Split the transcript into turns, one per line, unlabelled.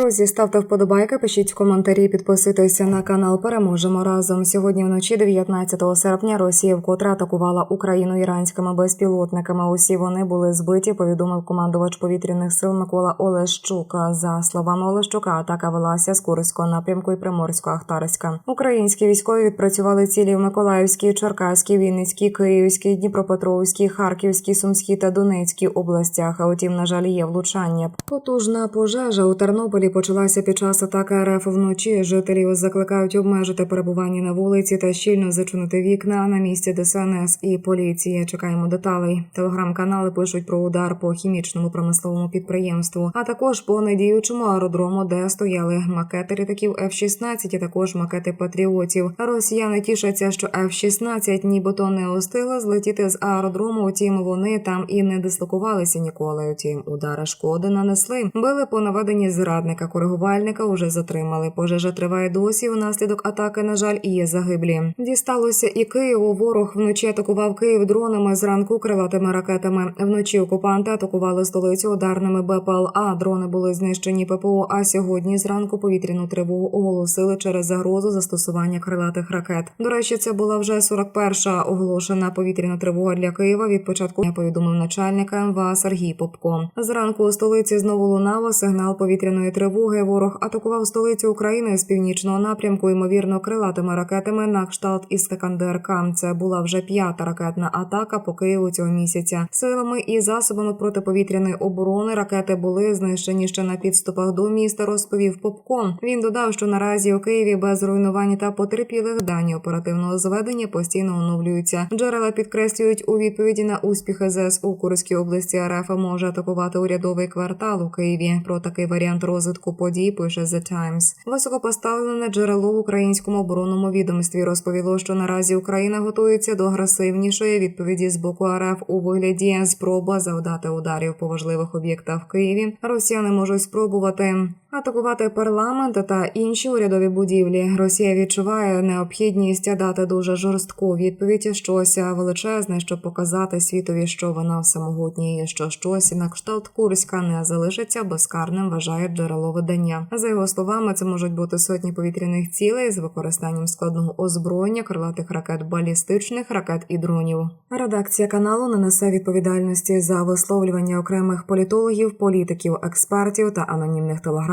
Друзі, ставте вподобайки, пишіть коментарі, підписуйтеся на канал. Переможемо разом. Сьогодні вночі, 19 серпня, Росія вкотре атакувала Україну іранськими безпілотниками. Усі вони були збиті. Повідомив командувач повітряних сил Микола Олещук. За словами Олещука, атака велася з Курського напрямку і Приморсько-Ахтарська. Українські військові відпрацювали цілі в Миколаївській, Черкаській, Вінницькій, Київській, Дніпропетровській, Харківській, Сумській та Донецькій областях. А утім, на жаль, є влучання. Потужна пожежа у Тернополі почалася під час атаки РФ вночі. Жителів закликають обмежити перебування на вулиці та щільно зачинити вікна на місці ДСНС і поліції. Чекаємо деталей. Телеграм-канали пишуть про удар по хімічному промисловому підприємству, а також по недіючому аеродрому, де стояли макети літаків F-16, а також макети патріотів. Росіяни тішаться, що F-16 нібито не устигли злетіти з аеродрому. Утім, вони там і не дислокувалися ніколи. Утім, удари шкоди нанесли. Били по наведенні зрадника коригувальника. Уже затримали. Пожежа триває досі. Внаслідок атаки, на жаль, і є загиблі. Дісталося і Києву. Ворог вночі атакував Київ дронами зранку крилатими ракетами. Вночі окупанти атакували столицю ударними БПЛА. Дрони були знищені ППО. А сьогодні зранку повітряну тривогу оголосили через загрозу застосування крилатих ракет. До речі, це була вже 41-ша оголошена повітряна тривога для Києва. Від початку дня повідомив начальник МВА Сергій Попко. Зранку у столиці знову лунав сигнал повітряної тривоги. Ворог атакував столицю України з північного напрямку, ймовірно, крилатими ракетами на кшталт Іскандер-К. Це була вже п'ята ракетна атака по Києву цього місяця. Силами і засобами протиповітряної оборони ракети були знищені ще на підступах до міста. Розповів Попко. Він додав, що наразі у Києві без руйнувань та потерпілих дані оперативного зведення постійно оновлюються. Джерела підкреслюють у відповіді на успіхи ЗСУ у Курській області РФ може атакувати урядовий квартал у Києві. Про такий варіант розвитку подій пише The Times. Високопоставлене джерело в українському оборонному відомстві розповіло, що наразі Україна готується до агресивнішої відповіді з боку РФ у вигляді спроба завдати ударів по важливих об'єктах в Києві. Росіяни можуть спробувати атакувати парламент та інші урядові будівлі. Росія відчуває необхідність дати дуже жорстку відповідь, щось величезне, щоб показати світові, що вона всемогутня і що щось на кшталт Курська не залишиться безкарним. Вважає джерело видання. За його словами, це можуть бути сотні повітряних цілей з використанням складного озброєння, крилатих ракет, балістичних ракет і дронів. Редакція каналу не несе відповідальності за висловлювання окремих політологів, політиків, експертів та анонімних